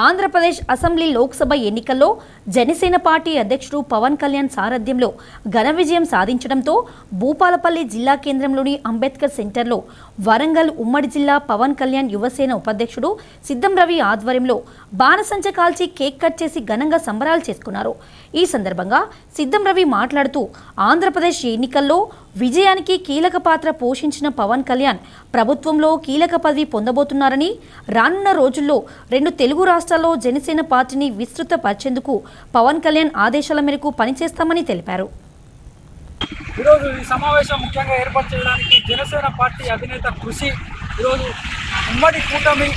Andhra Pradesh assembly Lok Sabha ఎన్నికల్లో Janasena party అధ్యక్షుడు పవన్ కళ్యాణ్ సారథ్యంలో ఘన విజయం సాధించడంతో భూపాలపల్లి జిల్లా కేంద్రంలోని అంబేద్కర్ సెంటర్లో వరంగల్ ఉమ్మడి జిల్లా పవన్ కళ్యాణ్ యువసేన ఉపాధ్యక్షుడు సిద్ధం రవి ఆధ్వర్యంలో బాణసంచ కాల్చి కేక్ కట్ చేసి ఘనంగా సంబరాలు చేసుకున్నారు. ఈ సందర్భంగా సిద్ధం రవి మాట్లాడుతూ ఆంధ్రప్రదేశ్ ఎన్నికల్లో విజయానికి కీలక పాత్ర పోషించిన పవన్ కళ్యాణ్ ప్రభుత్వంలో కీలక పదవి పొందబోతున్నారని రానున్న రోజుల్లో రెండు తెలుగు రాష్ట్రాల్లో జనసేన పార్టీని విస్తృతపరిచేందుకు పవన్ కళ్యాణ్ ఆదేశాల మేరకు పనిచేస్తామని తెలిపారు. ఈరోజు ఈ సమావేశం ముఖ్యంగా ఏర్పాటు చేయడానికి జనసేన పార్టీ అధినేత కృషి ఈరోజు ఉమ్మడి కూటమి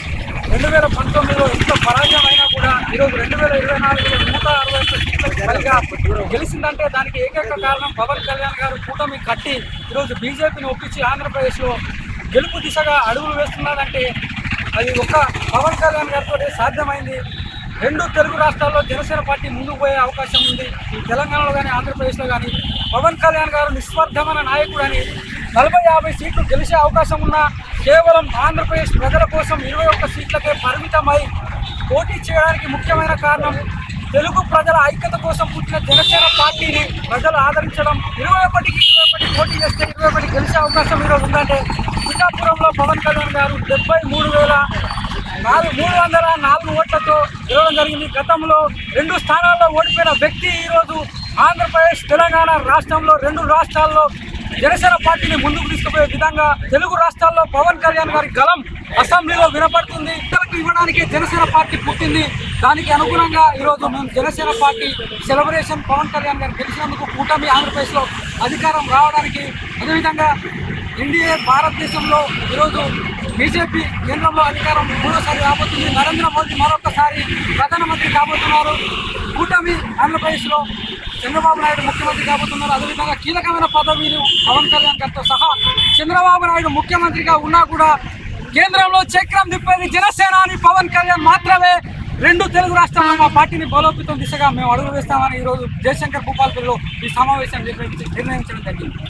రెండు వేల పంతొమ్మిదిలో ఎంత పరాజయం అయినా కూడా ఈరోజు రెండు వేల ఇరవై నాలుగులో నూట అరవై ఒక్క పైగా గెలిచిందంటే దానికి ఏకైక కారణం పవన్ కళ్యాణ్ గారు కూటమి కట్టి ఈరోజు బీజేపీని ఒప్పించి ఆంధ్రప్రదేశ్లో గెలుపు దిశగా అడుగులు వేస్తున్నారంటే అది ఒక్క పవన్ కళ్యాణ్ గారితో సాధ్యమైంది. రెండు తెలుగు రాష్ట్రాల్లో జనసేన పార్టీ ముందుకు పోయే అవకాశం ఉంది. ఈ తెలంగాణలో కానీ ఆంధ్రప్రదేశ్లో కానీ పవన్ కళ్యాణ్ గారు నిస్వార్థమైన నాయకుడు అని నలభై యాభై సీట్లు గెలిచే అవకాశం ఉన్న కేవలం ఆంధ్రప్రదేశ్ ప్రజల కోసం ఇరవై ఒక్క సీట్లకే పరిమితమై పోటీ చేయడానికి ముఖ్యమైన కారణం తెలుగు ప్రజల ఐక్యత కోసం పుట్టిన జనసేన పార్టీని ప్రజలు ఆదరించడం. ఇరవై ఒకటికి ఇరవై ఒకటి పోటీ చేస్తే ఇరవై ఒకటి గెలిచే అవకాశం ఈరోజు ఉందంటే పిఠాపురంలో పవన్ కళ్యాణ్ గారు డెబ్బై మూడు వేల నాలుగు మూడు వందల నాలుగు ఓట్లతో గెలవడం జరిగింది. గతంలో రెండు స్థానాల్లో ఓడిపోయిన వ్యక్తి ఈరోజు ఆంధ్రప్రదేశ్ తెలంగాణ రాష్ట్రంలో రెండు రాష్ట్రాల్లో జనసేన పార్టీని ముందుకు తీసుకుపోయే విధంగా తెలుగు రాష్ట్రాల్లో పవన్ కళ్యాణ్ గారి గలం అసెంబ్లీలో వినపడుతుంది. ఇతరులకు ఇవ్వడానికి జనసేన పార్టీ పుట్టింది. దానికి అనుగుణంగా ఈరోజు మేము జనసేన పార్టీ సెలబ్రేషన్ పవన్ కళ్యాణ్ గారు గెలిచినందుకు కూటమి ఆంధ్రప్రదేశ్లో అధికారం రావడానికి అదేవిధంగా ఎన్డీఏ భారతదేశంలో ఈరోజు బీజేపీ కేంద్రంలో అధికారం మూడోసారి రాబోతుంది. నరేంద్ర మోదీ మరొకసారి ప్రధానమంత్రి కాబోతున్నారు. కూటమి ఆంధ్రప్రదేశ్లో చంద్రబాబు నాయుడు ముఖ్యమంత్రి కాబోతున్నారు. అదేవిధంగా కీలకమైన పదవిని పవన్ కళ్యాణ్ గారితో సహా చంద్రబాబు నాయుడు ముఖ్యమంత్రిగా ఉన్నా కూడా కేంద్రంలో చక్రం తిప్పేది జనసేన అని పవన్ కళ్యాణ్ మాత్రమే. రెండు తెలుగు రాష్ట్రాల్లో మా పార్టీని బలోపేతం దిశగా మేము అడుగు వేస్తామని ఈరోజు జయశంకర్ భూపాల్పల్లిలో ఈ సమావేశం నిర్ణయించడం జరిగింది.